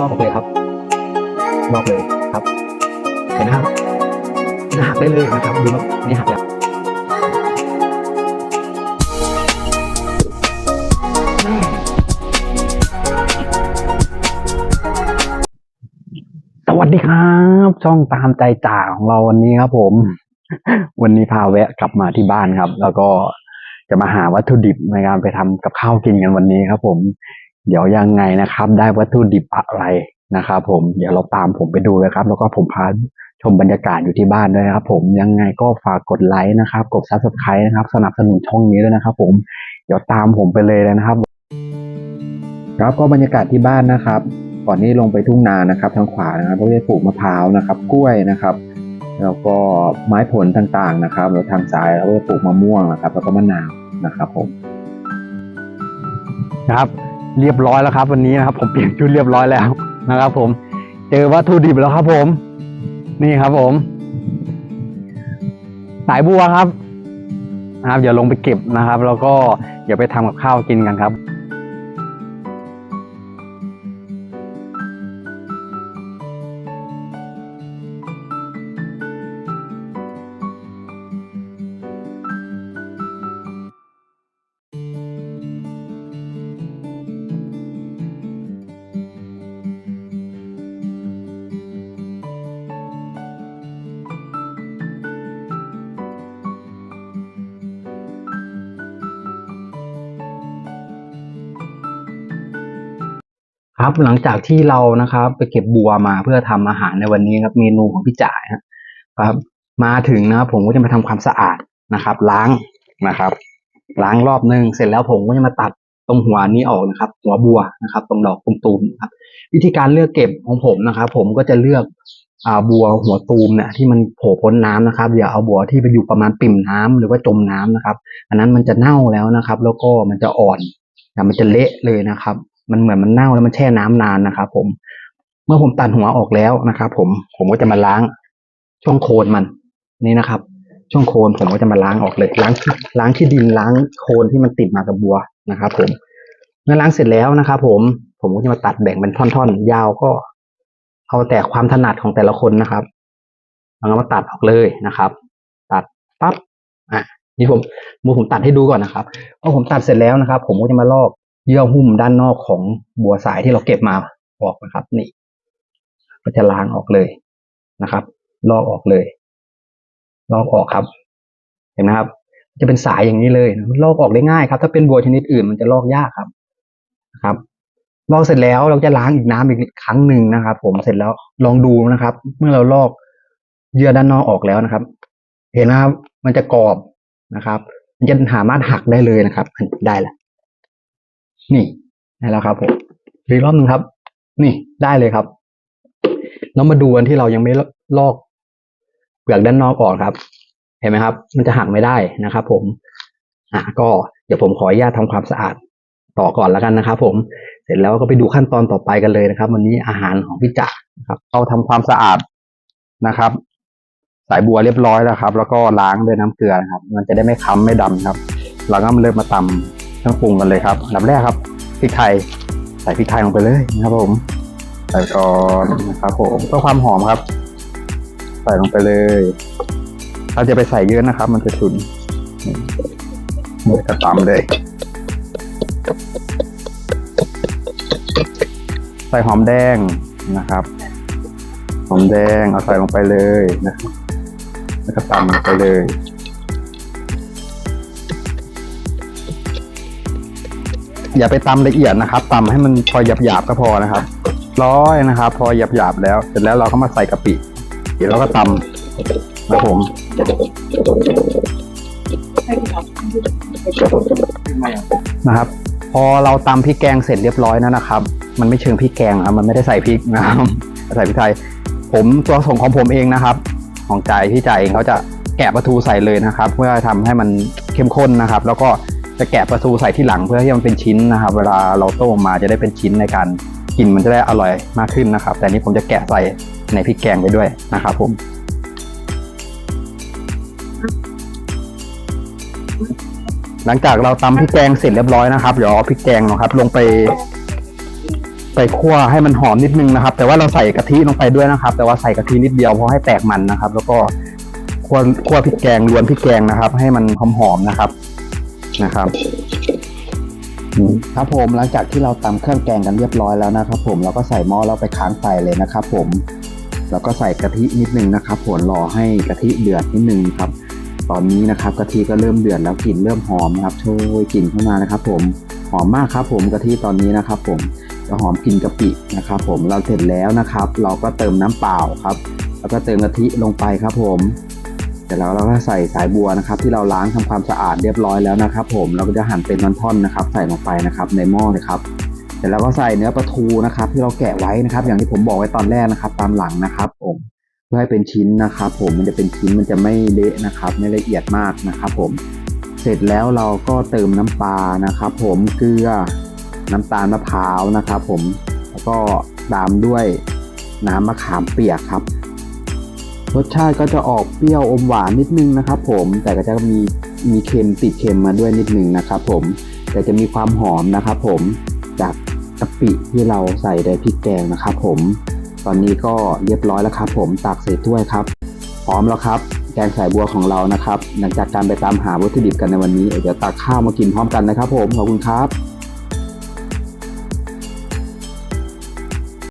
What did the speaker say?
ลอกเลยครับลอกเลยครับเห็นนะครับหักได้เลยนะครับดูครับนี่หักแล้วสวัสดีครับ ช่องตามใจจ่าของเราวันนี้ครับผม วันนี้พาแวะกลับมาที่บ้านครับ แล้วก็ จะมาหาวัตถุดิบในการไปทำกับข้าวกินกันวันนี้ครับผม เดี๋ยวยังไงนะครับ ได้วัตถุดิบอะไรนะครับผมเดี๋ยวเราตามผมไปดูเลยครับ แล้วก็ผมพาชมบรรยากาศอยู่ที่บ้านด้วยนะครับ ผมยังไงก็ฝากกดไลค์นะครับ กดซับสไครต์นะครับ สนับสนุนช่องนี้ด้วยนะครับ ผมเดี๋ยวตามผมไปเลยนะครับ ครับก็บรรยากาศที่บ้านนะครับ ก่อนนี้ลงไปทุ่งนานะครับ ทางขวานะครับก็จะปลูกมะพร้าวนะครับ กล้วยนะครับ แล้วก็ไม้ผลต่างๆนะครับแล้วทางซ้ายเราก็ปลูกมะม่วงนะครับแล้วก็มะนาวนะครับผมครับ เรียบร้อยแล้วครับ วันนี้นะครับ ผมเปลี่ยนชุดเรียบร้อยแล้วนะครับ ผม เจอวัตถุดิบแล้วครับ ผม นี่ครับ ผม สายบัวครับนะครับเดี๋ยวลงไปเก็บนะครับ แล้วก็เดี๋ยวไปทำกับข้าวกินกันครับ ครับหลังจากที่เรานะครับ ไปเก็บบัวมาเพื่อทำอาหารในวันนี้ครับ เมนูของพี่จ่ายครับ มาถึงนะครับผมก็จะมาทำความสะอาดนะครับ ล้างนะครับ ล้างรอบนึงเสร็จแล้วผมก็จะมาตัดตรงหัวนี้ออกนะครับ หัวบัวนะครับ ตรงดอกตูมๆนครับ วิธีการเลือกเก็บของผมนะครับ ผมก็จะเลือกอ่าบัวหัวตูมเนี่ยที่มันโผล่พ้นน้ำนะครับอย่าเอาบัวที่ไปอยู่ประมาณปิ่มน้ำหรือว่าจมน้ำนะครับ อันนั้นมันจะเน่าแล้วนะครับ แล้วก็มันจะอ่อนแต่มันจะเละเลยนะครับ มันเหมือนมันเน่าแล้วมันแช่น้ำนานนะครับผม เมื่อผมตัดหัวออกแล้วนะครับผมผมก็จะมาล้างช่วงโคนมันนี่นะครับ ช่วงโคนผมก็จะมาล้างออกเลย ล้างล้างขี้ดินล้างโคนที่มันติดมากับบัวนะครับผมเมื่อล้างเสร็จแล้วนะครับผมผมก็จะมาตัดแบ่งเป็นท่อนๆ ยาวก็ เอาแต่ความถนัดของแต่ละคนนะครับแล้วก็มาตัดออกเลยนะครับ ตัดปั๊บอะนี่ผมมือผมตัดให้ดูก่อนนะครับพอผมตัดเสร็จแล้วนะครับ ผมก็จะมาลอก เยื่อหุ้มด้านนอกของบัวสายที่เราเก็บมาออกนะครับ นี่ ก็จะล้างออกเลยนะครับ ลอกออกเลย ลอกออกครับ เห็นไหมครับ จะเป็นสายอย่างนี้เลยลอกออกได้ง่ายครับ ถ้าเป็นบัวชนิดอื่นมันจะลอกยากครับนะครับลอกเสร็จแล้วเราจะล้างอีกน้ำอีกครั้งหนึ่งนะครับ ผมเสร็จแล้วลองดูนะครับ เมื่อเราลอกเยื่อด้านนอกออกแล้วนะครับ เห็นไหมครับ มันจะกรอบนะครับ มันจะสามารถหักได้เลยนะครับ ได้แล้ว นี่ได้แล้วครับผมอีกรอบหนึ่งครับ นี่ได้เลยครับ แล้วมาดูอันที่เรายังไม่ลอกเปลือกด้านนอกออกครับ เห็นไหมครับ มันจะหักไม่ได้นะครับ ผม อะก็เดี๋ยวผมขออนุญาตทำความสะอาดต่อก่อนแล้วกันนะครับ ผม เสร็จแล้วก็ไปดูขั้นตอนต่อไปกันเลยนะครับ วันนี้อาหารของพี่จ๋านะครับเราทำความสะอาดนะครับ สายบัวเรียบร้อยแล้วครับ แล้วก็ล้างด้วยน้ำเกลือนะครับ มันจะได้ไม่ค้ำไม่ดำครับเราก็เริ่มมาตำ เครื่องปรุงกันเลยครับอันดับแรกครับพริกไทยใส่พริกไทยลงไปเลยนะครับผมใส่ก่อนนะครับผมเพื่อความหอมครับ ใส่ลงไปเลยเราจะไปใส่เยอะนะครับ มันจะฉุนกระตำเลย ใส่หอมแดงนะครับ หอมแดงเอาใส่ลงไปเลยนะครับแล้วก็ตำลงไปเลย อย่าไปตำละเอียดนะครับตำให้มันพอหยาบๆก็พอนะครับ ร้อยนะครับ พอหยาบๆแล้ว เสร็จแล้วเราก็มาใส่กะปิเดี๋ยวเราก็ตำนะผมนะครับ พอเราตำพริกแกงเสร็จเรียบร้อยแล้วนะครับ มันไม่เชิงพริกแกงครับมันไม่ได้ใส่พริกนะครับใส่พริกไทย ผมตัวผสมของผมเองนะครับ ของใจพี่ใจเองเขาจะแกะปลาทูใส่เลยนะครับ เพื่อทำให้มันเข้มข้นนะครับ แล้วก็ จะแกะปลาทูใส่ที่หลังเพื่อให้มันเป็นชิ้นนะครับ เวลาเราต้มมาจะได้เป็นชิ้นในการกินมันจะได้อร่อยมากขึ้นนะครับ แต่นนี้ผมจะแกะใส่ในพริกแกงไปด้วยนะครับผมหลังจากเราตำพริกแกงเสร็จเรียบร้อยนะครับเดี๋ยวเอาพริกแกงนะครับ ลงไป ไปคั่วให้มันหอมนิดนึงนะครับ แต่ว่าเราใส่กะทิลงไปด้วยนะครับ แต่ว่าใส่กะทินิดเดียวเพราะให้แตกมันนะครับ แล้วก็คั่วคั่วพริกแกงรวนพริกแกงนะครับ ให้มันหอมๆนะครับ นะครับครับผมหลังจากที่เราตำเครื่องแกงกันเรียบร้อยแล้วนะครับ ผมเราก็ใส่หม้อแล้วไปค้างไฟเลยนะครับ ผมแล้วก็ใส่กะทินิดนึงนะครับผลรอให้กะทิเดือดนิดนึงครับ ตอนนี้นะครับกะทิก็เริ่มเดือดแล้วกลิ่นเริ่มหอมนะครับโชยกลิ่นเข้ามานะครับ ผมหอมมากครับ ผมกะทิตอนนี้นะครับ ผมจะหอมกลิ่นกะปินะครับ ผมเราเสร็จแล้วนะครับ เราก็เติมน้ำเปล่าครับ แล้วก็เติมกะทิลงไปครับ ผม สร็จแล้วเราก็ใส่สายบัวนะครับ ที่เราล้างทำความสะอาดเรียบร้อยแล้วนะครับ ผมเราก็จะหั่นเป็นท่อนๆนะครับ ใส่ลงไปนะครับ ในหม้อเลยครับเสร็จแล้วก็ใส่เนื้อปลาทูนะครับ ที่เราแกะไว้นะครับ อย่างที่ผมบอกไว้ตอนแรกนะครับ ตามหลังนะครับผมเพื่อให้เป็นชิ้นนะครับ ผมมันจะเป็นชิ้นมันจะไม่เละนะครับ ไม่ละเอียดมากนะครับ ผมเสร็จแล้วเราก็เติมน้ำปลานะครับ ผมเกลือน้ำตาลมะพร้าวนะครับ ผมแล้วก็ตามด้วยน้ำมะขามเปียกครับ รสชาติก็จะออกเปรี้ยวอมหวานนิดนึงนะครับ ผมแต่ก็จะมีมีเค็มติดเค็มมาด้วยนิดนึงนะครับ ผมแต่จะมีความหอมนะครับ ผมจากกะปิที่เราใส่ในพริกแกงนะครับ ผมตอนนี้ก็เรียบร้อยแล้วครับ ผมตักใส่ถ้วยครับพร้อมแล้วครับ แกงสายบัวของเรานะครับ หลังจากการไปตามหาวัตถุดิบกันในวันนี้เดี๋ยวตักข้าวมากินพร้อมกันนะครับ ผมขอบคุณครับ